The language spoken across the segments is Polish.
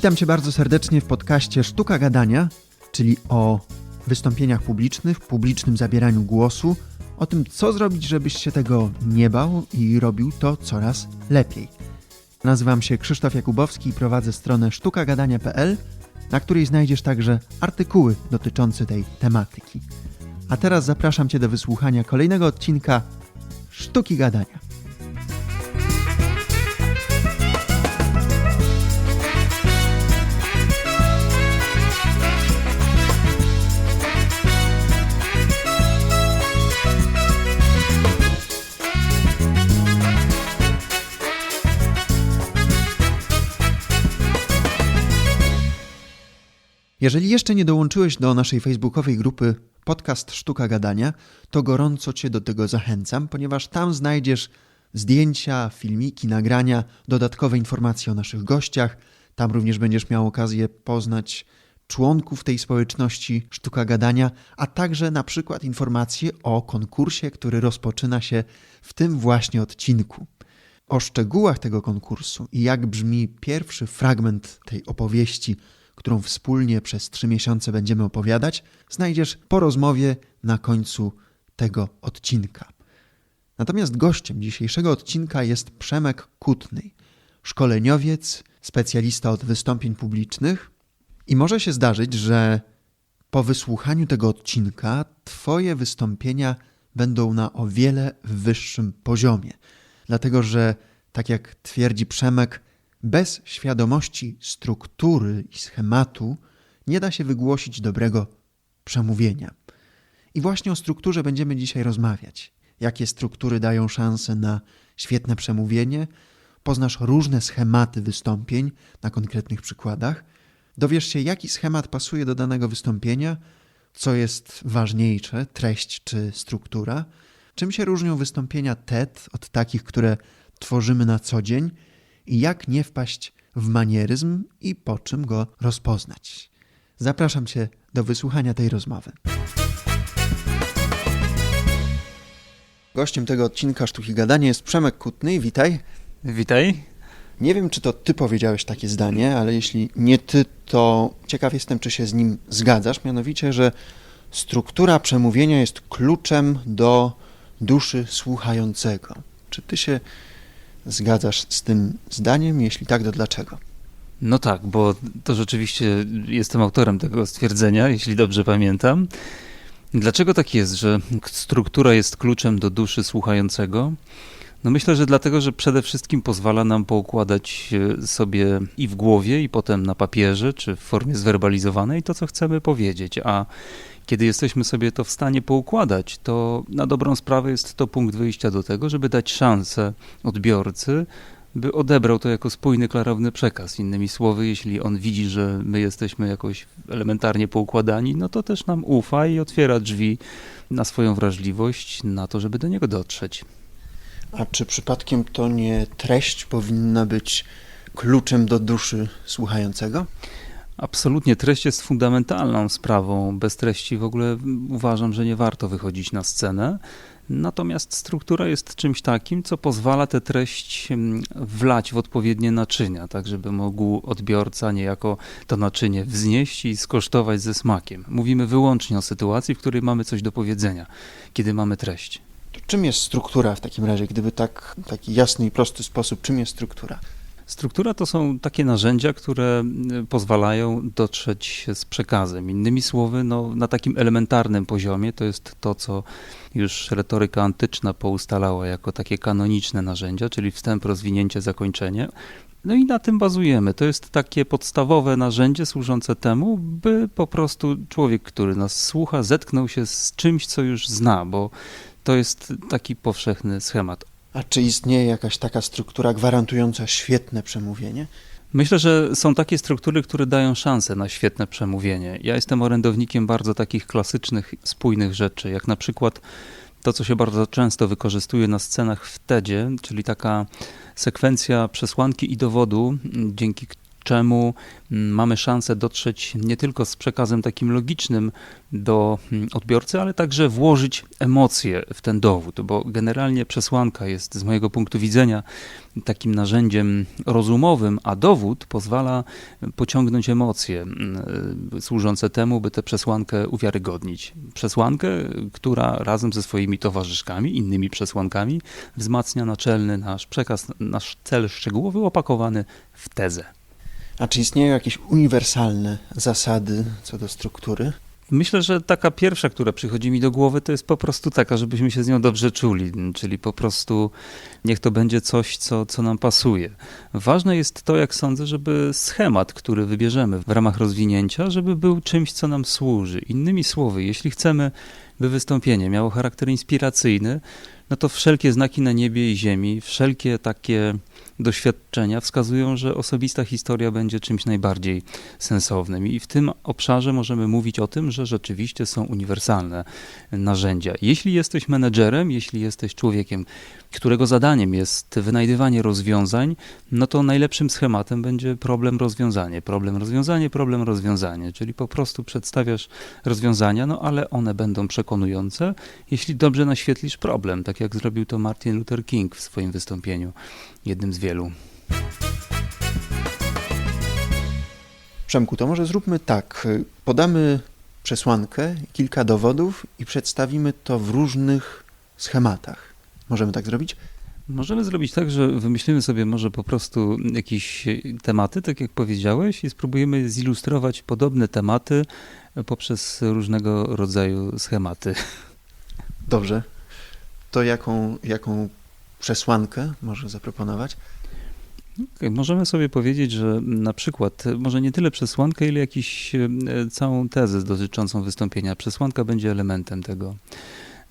Witam Cię bardzo serdecznie w podcaście Sztuka Gadania, czyli o wystąpieniach publicznych, publicznym zabieraniu głosu, o tym, co zrobić, żebyś się tego nie bał i robił to coraz lepiej. Nazywam się Krzysztof Jakubowski i prowadzę stronę sztukagadania.pl, na której znajdziesz także artykuły dotyczące tej tematyki. A teraz zapraszam Cię do wysłuchania kolejnego odcinka Sztuki Gadania. Jeżeli jeszcze nie dołączyłeś do naszej facebookowej grupy Podcast Sztuka Gadania, to gorąco Cię do tego zachęcam, ponieważ tam znajdziesz zdjęcia, filmiki, nagrania, dodatkowe informacje o naszych gościach. Tam również będziesz miał okazję poznać członków tej społeczności Sztuka Gadania, a także na przykład informacje o konkursie, który rozpoczyna się w tym właśnie odcinku. O szczegółach tego konkursu i jak brzmi pierwszy fragment tej opowieści którą wspólnie przez trzy miesiące będziemy opowiadać, znajdziesz po rozmowie na końcu tego odcinka. Natomiast gościem dzisiejszego odcinka jest Przemek Kutny, szkoleniowiec, specjalista od wystąpień publicznych. I może się zdarzyć, że po wysłuchaniu tego odcinka Twoje wystąpienia będą na o wiele wyższym poziomie. Dlatego, że tak jak twierdzi Przemek, bez świadomości struktury i schematu nie da się wygłosić dobrego przemówienia. I właśnie o strukturze będziemy dzisiaj rozmawiać. Jakie struktury dają szansę na świetne przemówienie? Poznasz różne schematy wystąpień na konkretnych przykładach. Dowiesz się, jaki schemat pasuje do danego wystąpienia, co jest ważniejsze, treść czy struktura. Czym się różnią wystąpienia TED od takich, które tworzymy na co dzień i jak nie wpaść w manieryzm i po czym go rozpoznać. Zapraszam Cię do wysłuchania tej rozmowy. Gościem tego odcinka Sztuki Gadania jest Przemek Kutny. Witaj. Witaj. Nie wiem, czy to ty powiedziałeś takie zdanie, ale jeśli nie ty, to ciekaw jestem, czy się z nim zgadzasz. Mianowicie, że struktura przemówienia jest kluczem do duszy słuchającego. Czy ty się zgadzasz z tym zdaniem? Jeśli tak, to dlaczego? No tak, bo to rzeczywiście jestem autorem tego stwierdzenia, jeśli dobrze pamiętam. Dlaczego tak jest, że struktura jest kluczem do duszy słuchającego? No myślę, że dlatego, że przede wszystkim pozwala nam poukładać sobie i w głowie, i potem na papierze, czy w formie zwerbalizowanej to, co chcemy powiedzieć. A kiedy jesteśmy sobie to w stanie poukładać, to na dobrą sprawę jest to punkt wyjścia do tego, żeby dać szansę odbiorcy, by odebrał to jako spójny, klarowny przekaz. Innymi słowy, jeśli on widzi, że my jesteśmy jakoś elementarnie poukładani, no to też nam ufa i otwiera drzwi na swoją wrażliwość, na to, żeby do niego dotrzeć. A czy przypadkiem to nie treść powinna być kluczem do duszy słuchającego? Absolutnie, treść jest fundamentalną sprawą. Bez treści w ogóle uważam, że nie warto wychodzić na scenę. Natomiast struktura jest czymś takim, co pozwala tę treść wlać w odpowiednie naczynia, tak żeby mógł odbiorca niejako to naczynie wznieść i skosztować ze smakiem. Mówimy wyłącznie o sytuacji, w której mamy coś do powiedzenia, kiedy mamy treść. To czym jest struktura w takim razie, gdyby tak taki jasny i prosty sposób, czym jest struktura? Struktura to są takie narzędzia, które y, pozwalają dotrzeć z przekazem. Innymi słowy, no, na takim elementarnym poziomie to jest to, co już retoryka antyczna poustalała jako takie kanoniczne narzędzia, czyli wstęp, rozwinięcie, zakończenie. No i na tym bazujemy. To jest takie podstawowe narzędzie służące temu, by po prostu człowiek, który nas słucha, zetknął się z czymś, co już zna, bo to jest taki powszechny schemat. A czy istnieje jakaś taka struktura gwarantująca świetne przemówienie? Myślę, że są takie struktury, które dają szansę na świetne przemówienie. Ja jestem orędownikiem bardzo takich klasycznych, spójnych rzeczy, jak na przykład to, co się bardzo często wykorzystuje na scenach w TEDzie, czyli taka sekwencja przesłanki i dowodu, dzięki czemu mm, mamy szansę dotrzeć nie tylko z przekazem takim logicznym do mm, odbiorcy, ale także włożyć emocje w ten dowód, bo generalnie przesłanka jest z mojego punktu widzenia takim narzędziem rozumowym, a dowód pozwala pociągnąć emocje mm, służące temu, by tę przesłankę uwiarygodnić. Przesłankę, która razem ze swoimi towarzyszkami, innymi przesłankami, wzmacnia naczelny nasz przekaz, nasz cel szczegółowy opakowany w tezę. A czy istnieją jakieś uniwersalne zasady co do struktury? Myślę, że taka pierwsza, która przychodzi mi do głowy, to jest po prostu taka, żebyśmy się z nią dobrze czuli, czyli po prostu niech to będzie coś, co, co nam pasuje. Ważne jest to, jak sądzę, żeby schemat, który wybierzemy w ramach rozwinięcia, żeby był czymś, co nam służy. Innymi słowy, jeśli chcemy, by wystąpienie miało charakter inspiracyjny, no to wszelkie znaki na niebie i ziemi, wszelkie takie doświadczenia wskazują, że osobista historia będzie czymś najbardziej sensownym. I w tym obszarze możemy mówić o tym, że rzeczywiście są uniwersalne narzędzia. Jeśli jesteś menedżerem, jeśli jesteś człowiekiem, którego zadaniem jest wynajdywanie rozwiązań, no to najlepszym schematem będzie problem rozwiązanie, problem rozwiązanie, problem rozwiązanie, czyli po prostu przedstawiasz rozwiązania, no ale one będą przekonujące, jeśli dobrze naświetlisz problem, tak jak zrobił to Martin Luther King w swoim wystąpieniu, jednym z wielu. Przemku, to może zróbmy tak. Podamy przesłankę, kilka dowodów i przedstawimy to w różnych schematach. Możemy tak zrobić? Możemy zrobić tak, że wymyślimy sobie może po prostu jakieś tematy, tak jak powiedziałeś, i spróbujemy zilustrować podobne tematy poprzez różnego rodzaju schematy. Dobrze. To jaką, jaką przesłankę może zaproponować? Okay, możemy sobie powiedzieć, że na przykład, może nie tyle przesłankę, ile jakiś e, całą tezę dotyczącą wystąpienia. Przesłanka będzie elementem tego.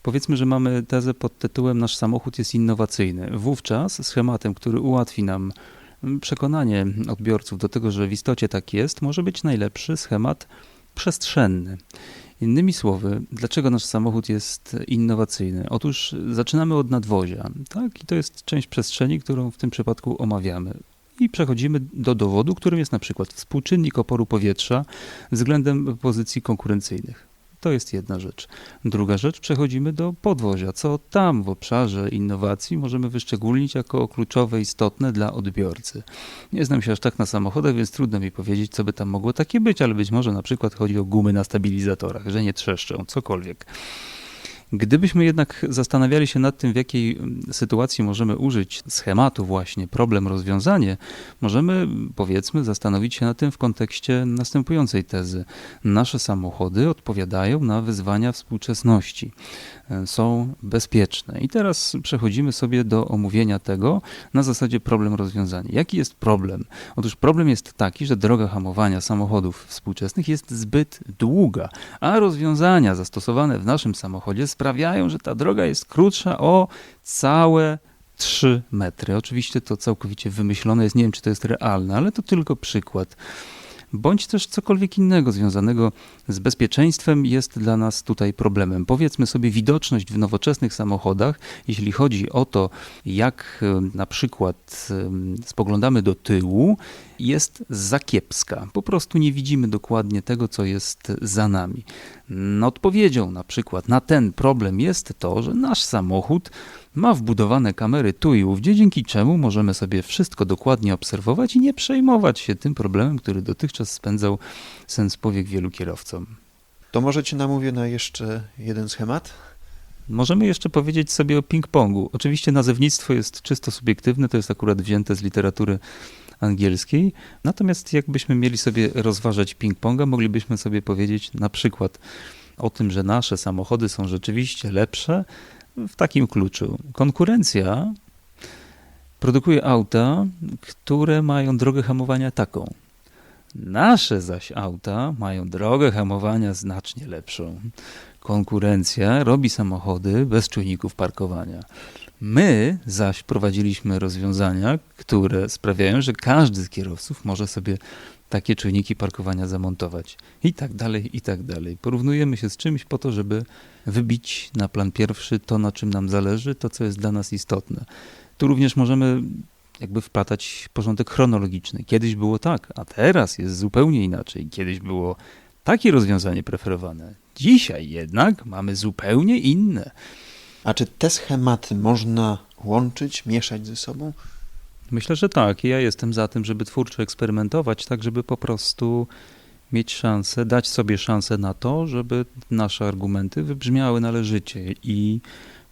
Powiedzmy, że mamy tezę pod tytułem Nasz samochód jest innowacyjny. Wówczas schematem, który ułatwi nam przekonanie odbiorców do tego, że w istocie tak jest, może być najlepszy schemat przestrzenny. Innymi słowy, dlaczego nasz samochód jest innowacyjny? Otóż zaczynamy od nadwozia, tak? I to jest część przestrzeni, którą w tym przypadku omawiamy. I przechodzimy do dowodu, którym jest na przykład współczynnik oporu powietrza względem pozycji konkurencyjnych. To jest jedna rzecz. Druga rzecz, przechodzimy do podwozia. Co tam w obszarze innowacji możemy wyszczególnić jako kluczowe, istotne dla odbiorcy? Nie znam się aż tak na samochodach, więc trudno mi powiedzieć, co by tam mogło takie być, ale być może na przykład chodzi o gumy na stabilizatorach, że nie trzeszczą, cokolwiek. Gdybyśmy jednak zastanawiali się nad tym, w jakiej mm, sytuacji możemy użyć schematu właśnie problem rozwiązanie, możemy powiedzmy zastanowić się nad tym w kontekście następującej tezy. Nasze samochody odpowiadają na wyzwania współczesności. E, są bezpieczne. I teraz przechodzimy sobie do omówienia tego na zasadzie problem rozwiązanie. Jaki jest problem? Otóż problem jest taki, że droga hamowania samochodów współczesnych jest zbyt długa, a rozwiązania zastosowane w naszym samochodzie sprawiają, że ta droga jest krótsza o całe 3 metry. Oczywiście to całkowicie wymyślone jest, nie wiem czy to jest realne, ale to tylko przykład bądź też cokolwiek innego związanego z bezpieczeństwem jest dla nas tutaj problemem. Powiedzmy sobie, widoczność w nowoczesnych samochodach, jeśli chodzi o to, jak na przykład spoglądamy do tyłu, jest za kiepska. Po prostu nie widzimy dokładnie tego, co jest za nami. Odpowiedzią na przykład na ten problem jest to, że nasz samochód ma wbudowane kamery tu i ówdzie, dzięki czemu możemy sobie wszystko dokładnie obserwować i nie przejmować się tym problemem, który dotychczas spędzał sens powiek wielu kierowcom. To może cię namówię na jeszcze jeden schemat? Możemy jeszcze powiedzieć sobie o ping-pongu. Oczywiście nazewnictwo jest czysto subiektywne, to jest akurat wzięte z literatury angielskiej. Natomiast jakbyśmy mieli sobie rozważać ping-ponga, moglibyśmy sobie powiedzieć na przykład o tym, że nasze samochody są rzeczywiście lepsze w takim kluczu. Konkurencja produkuje auta, które mają drogę hamowania taką. Nasze zaś auta mają drogę hamowania znacznie lepszą. Konkurencja robi samochody bez czujników parkowania. My zaś prowadziliśmy rozwiązania, które sprawiają, że każdy z kierowców może sobie takie czujniki parkowania zamontować. I tak dalej, i tak dalej. Porównujemy się z czymś po to, żeby wybić na plan pierwszy to, na czym nam zależy, to, co jest dla nas istotne. Tu również możemy jakby wplatać porządek chronologiczny. Kiedyś było tak, a teraz jest zupełnie inaczej. Kiedyś było takie rozwiązanie preferowane. Dzisiaj jednak mamy zupełnie inne. A czy te schematy można łączyć, mieszać ze sobą? Myślę, że tak. Ja jestem za tym, żeby twórczo eksperymentować, tak żeby po prostu mieć szansę, dać sobie szansę na to, żeby nasze argumenty wybrzmiały należycie i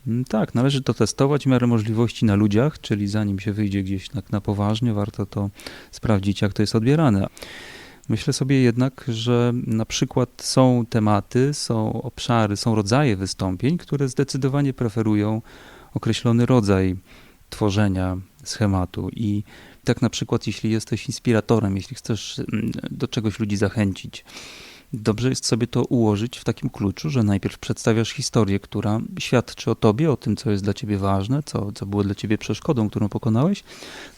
mm, tak, należy to testować w miarę możliwości na ludziach, czyli zanim się wyjdzie gdzieś na, na poważnie, warto to sprawdzić, jak to jest odbierane. Myślę sobie jednak, że na przykład są tematy, są obszary, są rodzaje wystąpień, które zdecydowanie preferują określony rodzaj tworzenia schematu. I tak na przykład jeśli jesteś inspiratorem, jeśli chcesz mm, do czegoś ludzi zachęcić, Dobrze jest sobie to ułożyć w takim kluczu, że najpierw przedstawiasz historię, która świadczy o tobie, o tym, co jest dla ciebie ważne, co, co było dla ciebie przeszkodą, którą pokonałeś.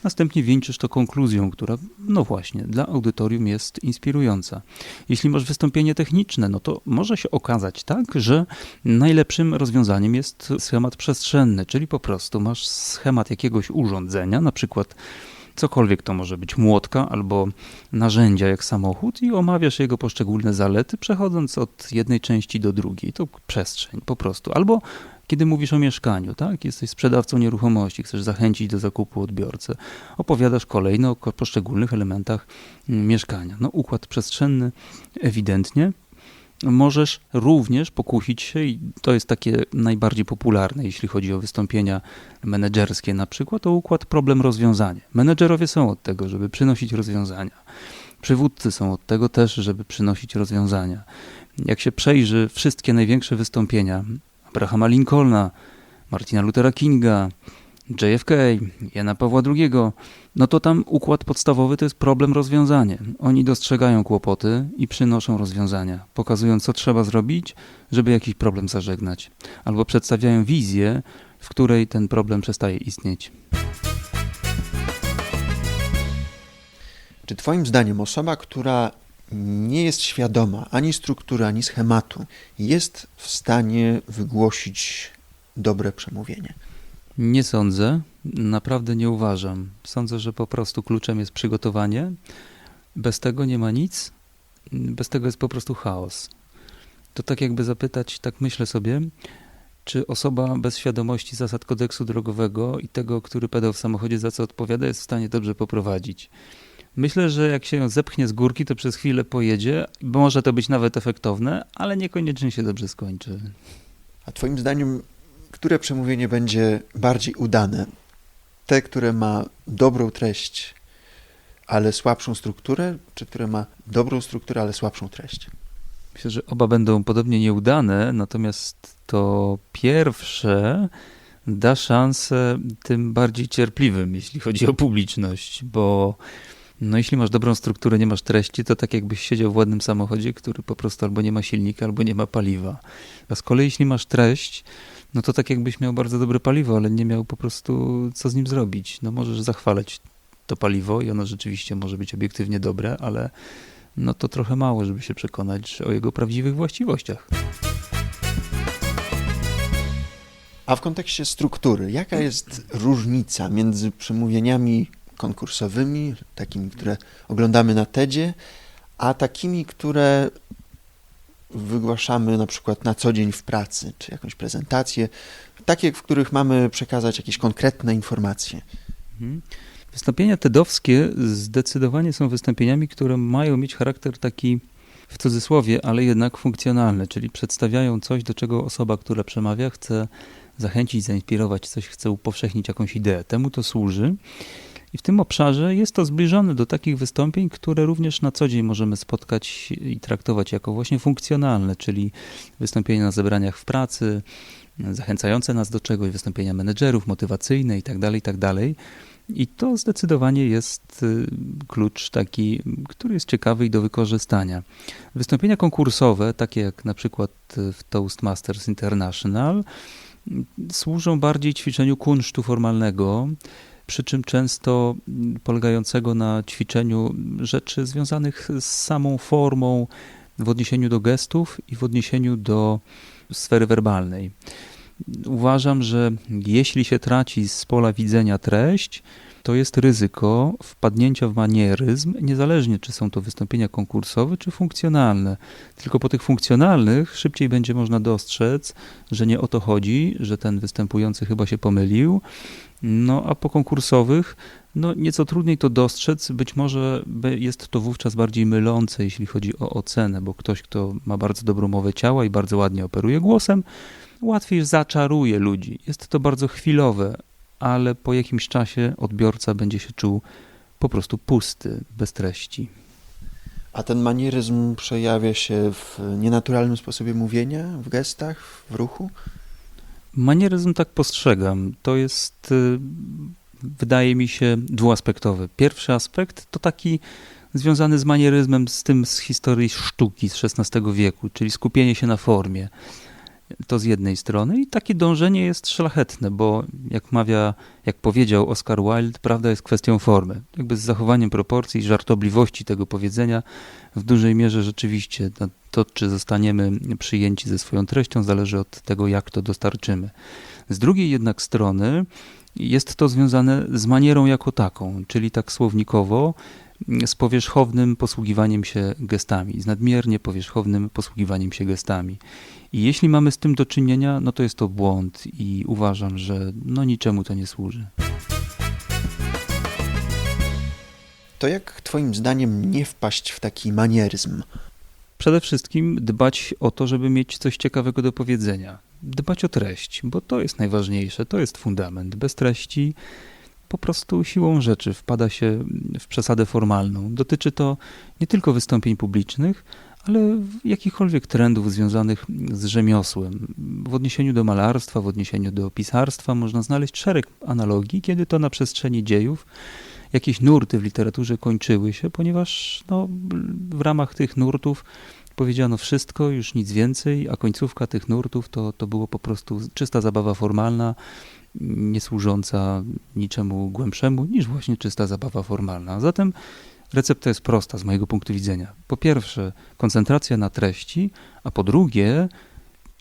Następnie wieńczysz to konkluzją, która, no właśnie, dla audytorium jest inspirująca. Jeśli masz wystąpienie techniczne, no to może się okazać tak, że najlepszym rozwiązaniem jest schemat przestrzenny, czyli po prostu masz schemat jakiegoś urządzenia, na przykład cokolwiek to może być, młotka albo narzędzia jak samochód i omawiasz jego poszczególne zalety, przechodząc od jednej części do drugiej. To przestrzeń po prostu. Albo kiedy mówisz o mieszkaniu, tak? Jesteś sprzedawcą nieruchomości, chcesz zachęcić do zakupu odbiorcę. Opowiadasz kolejno o poszczególnych elementach mm, mieszkania. No, układ przestrzenny ewidentnie możesz również pokusić się, i to jest takie najbardziej popularne, jeśli chodzi o wystąpienia menedżerskie, na przykład o układ problem-rozwiązanie. Menedżerowie są od tego, żeby przynosić rozwiązania. Przywódcy są od tego też, żeby przynosić rozwiązania. Jak się przejrzy wszystkie największe wystąpienia Abrahama Lincolna, Martina Luthera Kinga, JFK, Jana Pawła II, no to tam układ podstawowy to jest problem rozwiązanie. Oni dostrzegają kłopoty i przynoszą rozwiązania, pokazują co trzeba zrobić, żeby jakiś problem zażegnać, albo przedstawiają wizję, w której ten problem przestaje istnieć. Czy Twoim zdaniem osoba, która nie jest świadoma ani struktury, ani schematu, jest w stanie wygłosić dobre przemówienie? Nie sądzę, naprawdę nie uważam. Sądzę, że po prostu kluczem jest przygotowanie. Bez tego nie ma nic, bez tego jest po prostu chaos. To tak jakby zapytać, tak myślę sobie, czy osoba bez świadomości zasad kodeksu drogowego i tego, który pedał w samochodzie za co odpowiada, jest w stanie dobrze poprowadzić. Myślę, że jak się ją zepchnie z górki, to przez chwilę pojedzie, bo może to być nawet efektowne, ale niekoniecznie się dobrze skończy. A Twoim zdaniem które przemówienie będzie bardziej udane? Te, które ma dobrą treść, ale słabszą strukturę, czy które ma dobrą strukturę, ale słabszą treść? Myślę, że oba będą podobnie nieudane, natomiast to pierwsze da szansę tym bardziej cierpliwym, jeśli chodzi o publiczność, bo no jeśli masz dobrą strukturę, nie masz treści, to tak jakbyś siedział w ładnym samochodzie, który po prostu albo nie ma silnika, albo nie ma paliwa. A z kolei jeśli masz treść, no to tak jakbyś miał bardzo dobre paliwo, ale nie miał po prostu co z nim zrobić. No możesz zachwalać to paliwo i ono rzeczywiście może być obiektywnie dobre, ale no to trochę mało, żeby się przekonać o jego prawdziwych właściwościach. A w kontekście struktury, jaka jest różnica między przemówieniami konkursowymi, takimi, które oglądamy na TEDzie, a takimi, które wygłaszamy na przykład na co dzień w pracy, czy jakąś prezentację, takie, w których mamy przekazać jakieś konkretne informacje. Mhm. Wystąpienia TEDowskie zdecydowanie są wystąpieniami, które mają mieć charakter taki w cudzysłowie, ale jednak funkcjonalny, czyli przedstawiają coś, do czego osoba, która przemawia, chce zachęcić, zainspirować, coś chce upowszechnić, jakąś ideę. Temu to służy. I w tym obszarze jest to zbliżone do takich wystąpień, które również na co dzień możemy spotkać i traktować jako właśnie funkcjonalne, czyli wystąpienia na zebraniach w pracy, zachęcające nas do czegoś, wystąpienia menedżerów, motywacyjne itd., tak itd. Tak I to zdecydowanie jest y, klucz taki, który jest ciekawy i do wykorzystania. Wystąpienia konkursowe, takie jak na przykład w Toastmasters International, służą bardziej ćwiczeniu kunsztu formalnego, przy czym często polegającego na ćwiczeniu rzeczy związanych z samą formą w odniesieniu do gestów i w odniesieniu do sfery werbalnej. Uważam, że jeśli się traci z pola widzenia treść, to jest ryzyko wpadnięcia w manieryzm, niezależnie czy są to wystąpienia konkursowe, czy funkcjonalne. Tylko po tych funkcjonalnych szybciej będzie można dostrzec, że nie o to chodzi, że ten występujący chyba się pomylił. No a po konkursowych, no nieco trudniej to dostrzec, być może jest to wówczas bardziej mylące, jeśli chodzi o ocenę, bo ktoś, kto ma bardzo dobrą mowę ciała i bardzo ładnie operuje głosem, łatwiej zaczaruje ludzi. Jest to bardzo chwilowe, ale po jakimś czasie odbiorca będzie się czuł po prostu pusty, bez treści. A ten manieryzm przejawia się w nienaturalnym sposobie mówienia, w gestach, w ruchu? Manieryzm tak postrzegam. To jest, y, wydaje mi się, dwuaspektowy. Pierwszy aspekt to taki związany z manieryzmem, z tym z historii sztuki z XVI wieku, czyli skupienie się na formie. To z jednej strony i takie dążenie jest szlachetne, bo jak mawia, jak powiedział Oscar Wilde, prawda jest kwestią formy. Jakby z zachowaniem proporcji i żartobliwości tego powiedzenia w dużej mierze rzeczywiście to, czy zostaniemy przyjęci ze swoją treścią, zależy od tego, jak to dostarczymy. Z drugiej jednak strony jest to związane z manierą jako taką, czyli tak słownikowo z powierzchownym posługiwaniem się gestami, z nadmiernie powierzchownym posługiwaniem się gestami. I jeśli mamy z tym do czynienia, no to jest to błąd i uważam, że no niczemu to nie służy. To jak Twoim zdaniem nie wpaść w taki manieryzm? Przede wszystkim dbać o to, żeby mieć coś ciekawego do powiedzenia. Dbać o treść, bo to jest najważniejsze, to jest fundament. Bez treści po prostu siłą rzeczy wpada się w przesadę formalną. Dotyczy to nie tylko wystąpień publicznych, ale jakichkolwiek trendów związanych z rzemiosłem. W odniesieniu do malarstwa, w odniesieniu do pisarstwa można znaleźć szereg analogii, kiedy to na przestrzeni dziejów jakieś nurty w literaturze kończyły się, ponieważ no, w ramach tych nurtów powiedziano wszystko, już nic więcej, a końcówka tych nurtów to, to było po prostu czysta zabawa formalna, nie służąca niczemu głębszemu niż właśnie czysta zabawa formalna. Zatem recepta jest prosta z mojego punktu widzenia. Po pierwsze, koncentracja na treści, a po drugie,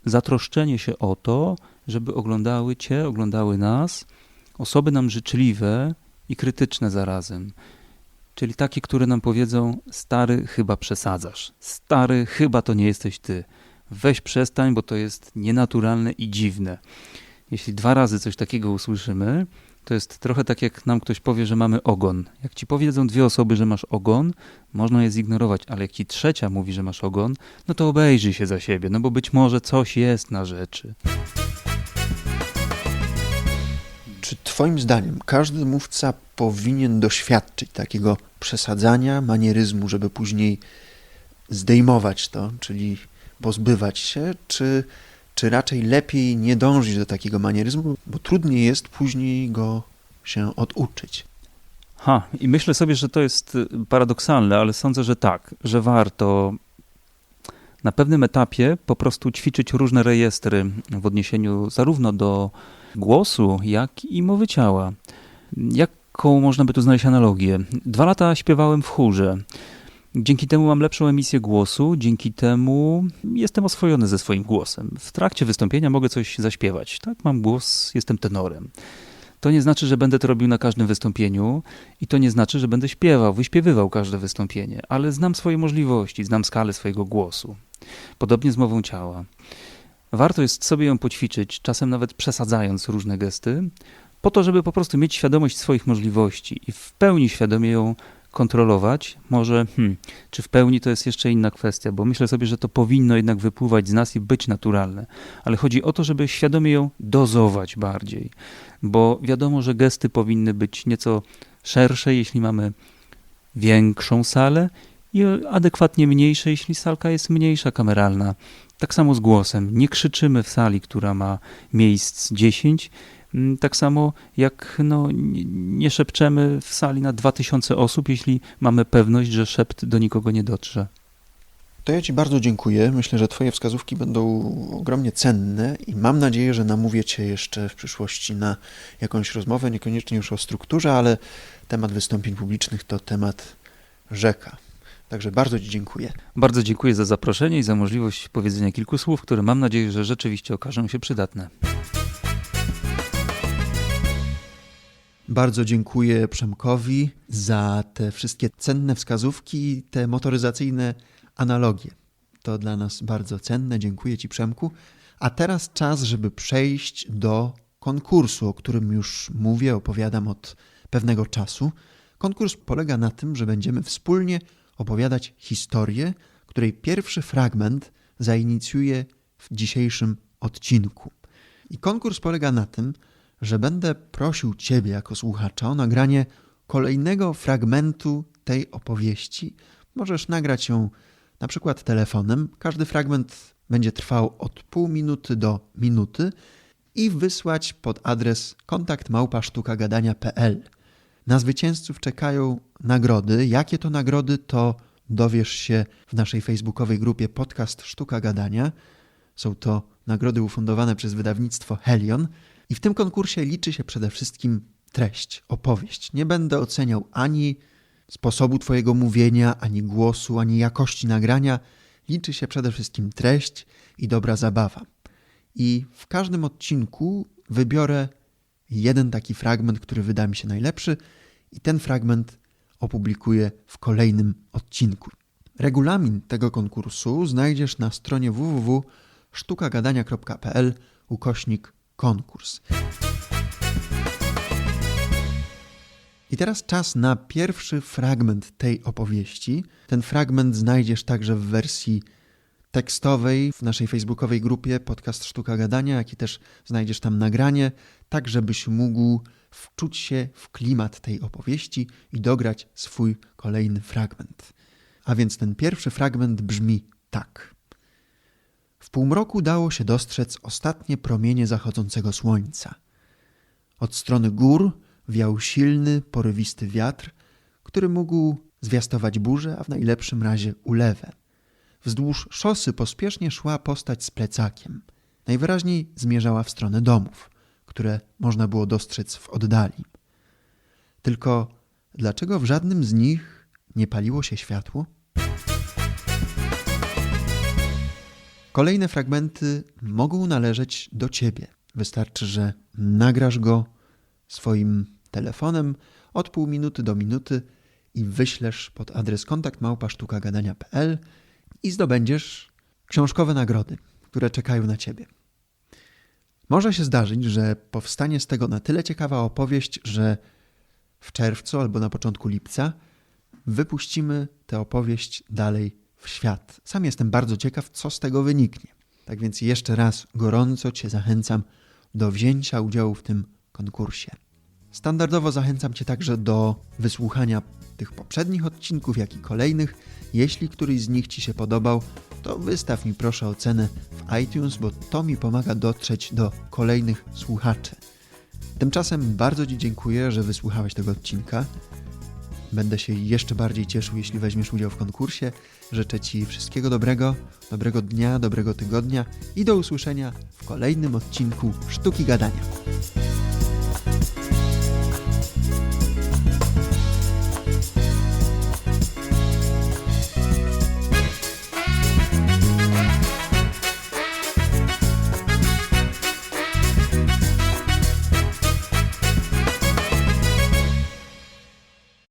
zatroszczenie się o to, żeby oglądały Cię, oglądały nas osoby nam życzliwe i krytyczne zarazem. Czyli takie, które nam powiedzą: Stary, chyba przesadzasz. Stary, chyba to nie jesteś ty. Weź przestań, bo to jest nienaturalne i dziwne. Jeśli dwa razy coś takiego usłyszymy, to jest trochę tak, jak nam ktoś powie, że mamy ogon. Jak ci powiedzą dwie osoby, że masz ogon, można je zignorować, ale jak ci trzecia mówi, że masz ogon, no to obejrzyj się za siebie, no bo być może coś jest na rzeczy. Czy Twoim zdaniem każdy mówca powinien doświadczyć takiego przesadzania, manieryzmu, żeby później zdejmować to, czyli pozbywać się, czy czy raczej lepiej nie dążyć do takiego manieryzmu, bo trudniej jest później go się oduczyć. Ha, i myślę sobie, że to jest y, paradoksalne, ale sądzę, że tak, że warto na pewnym etapie po prostu ćwiczyć różne rejestry w odniesieniu zarówno do głosu, jak i mowy ciała. Jaką można by tu znaleźć analogię? Dwa lata śpiewałem w chórze. Dzięki temu mam lepszą emisję głosu, dzięki temu jestem oswojony ze swoim głosem. W trakcie wystąpienia mogę coś zaśpiewać. Tak, mam głos, jestem tenorem. To nie znaczy, że będę to robił na każdym wystąpieniu i to nie znaczy, że będę śpiewał, wyśpiewywał każde wystąpienie, ale znam swoje możliwości, znam skalę swojego głosu. Podobnie z mową ciała. Warto jest sobie ją poćwiczyć, czasem nawet przesadzając różne gesty, po to, żeby po prostu mieć świadomość swoich możliwości i w pełni świadomie ją kontrolować. Może, hmm, czy w pełni to jest jeszcze inna kwestia, bo myślę sobie, że to powinno jednak wypływać z nas i być naturalne. Ale chodzi o to, żeby świadomie ją dozować bardziej, bo wiadomo, że gesty powinny być nieco szersze, jeśli mamy większą salę i adekwatnie mniejsze, jeśli salka jest mniejsza, kameralna. Tak samo z głosem. Nie krzyczymy w sali, która ma miejsc 10, Mm, tak samo jak no, nie szepczemy w sali na 2000 osób, jeśli mamy pewność, że szept do nikogo nie dotrze. To ja Ci bardzo dziękuję. Myślę, że Twoje wskazówki będą ogromnie cenne i mam nadzieję, że namówię Cię jeszcze w przyszłości na jakąś rozmowę, niekoniecznie już o strukturze, ale temat wystąpień publicznych to temat rzeka. Także bardzo Ci dziękuję. Bardzo dziękuję za zaproszenie i za możliwość powiedzenia kilku słów, które mam nadzieję, że rzeczywiście okażą się przydatne. Bardzo dziękuję Przemkowi za te wszystkie cenne wskazówki, te motoryzacyjne analogie. To dla nas bardzo cenne. Dziękuję Ci, Przemku. A teraz czas, żeby przejść do konkursu, o którym już mówię, opowiadam od pewnego czasu. Konkurs polega na tym, że będziemy wspólnie opowiadać historię, której pierwszy fragment zainicjuje w dzisiejszym odcinku. I konkurs polega na tym, że będę prosił Ciebie jako słuchacza o nagranie kolejnego fragmentu tej opowieści. Możesz nagrać ją na przykład telefonem. Każdy fragment będzie trwał od pół minuty do minuty i wysłać pod adres kontaktmałpasztukagadania.pl. Na zwycięzców czekają nagrody. Jakie to nagrody, to dowiesz się w naszej facebookowej grupie Podcast Sztuka Gadania. Są to nagrody ufundowane przez wydawnictwo Helion. I w tym konkursie liczy się przede wszystkim treść, opowieść. Nie będę oceniał ani sposobu Twojego mówienia, ani głosu, ani jakości nagrania. Liczy się przede wszystkim treść i dobra zabawa. I w każdym odcinku wybiorę jeden taki fragment, który wyda mi się najlepszy, i ten fragment opublikuję w kolejnym odcinku. Regulamin tego konkursu znajdziesz na stronie www.sztukagadania.pl ukośnik konkurs. I teraz czas na pierwszy fragment tej opowieści. Ten fragment znajdziesz także w wersji tekstowej w naszej facebookowej grupie Podcast Sztuka Gadania, jak i też znajdziesz tam nagranie, tak żebyś mógł wczuć się w klimat tej opowieści i dograć swój kolejny fragment. A więc ten pierwszy fragment brzmi tak. W półmroku dało się dostrzec ostatnie promienie zachodzącego słońca. Od strony gór wiał silny, porywisty wiatr, który mógł zwiastować burzę, a w najlepszym razie ulewę. Wzdłuż szosy pospiesznie szła postać z plecakiem. Najwyraźniej zmierzała w stronę domów, które można było dostrzec w oddali. Tylko dlaczego w żadnym z nich nie paliło się światło? Kolejne fragmenty mogą należeć do ciebie. Wystarczy, że nagrasz go swoim telefonem od pół minuty do minuty i wyślesz pod adres kontaktmałpasztukagadania.pl i zdobędziesz książkowe nagrody, które czekają na ciebie. Może się zdarzyć, że powstanie z tego na tyle ciekawa opowieść, że w czerwcu albo na początku lipca wypuścimy tę opowieść dalej w świat. Sam jestem bardzo ciekaw, co z tego wyniknie. Tak więc jeszcze raz gorąco Cię zachęcam do wzięcia udziału w tym konkursie. Standardowo zachęcam Cię także do wysłuchania tych poprzednich odcinków, jak i kolejnych. Jeśli któryś z nich Ci się podobał, to wystaw mi proszę ocenę w iTunes, bo to mi pomaga dotrzeć do kolejnych słuchaczy. Tymczasem bardzo Ci dziękuję, że wysłuchałeś tego odcinka. Będę się jeszcze bardziej cieszył, jeśli weźmiesz udział w konkursie. Życzę Ci wszystkiego dobrego, dobrego dnia, dobrego tygodnia i do usłyszenia w kolejnym odcinku Sztuki Gadania.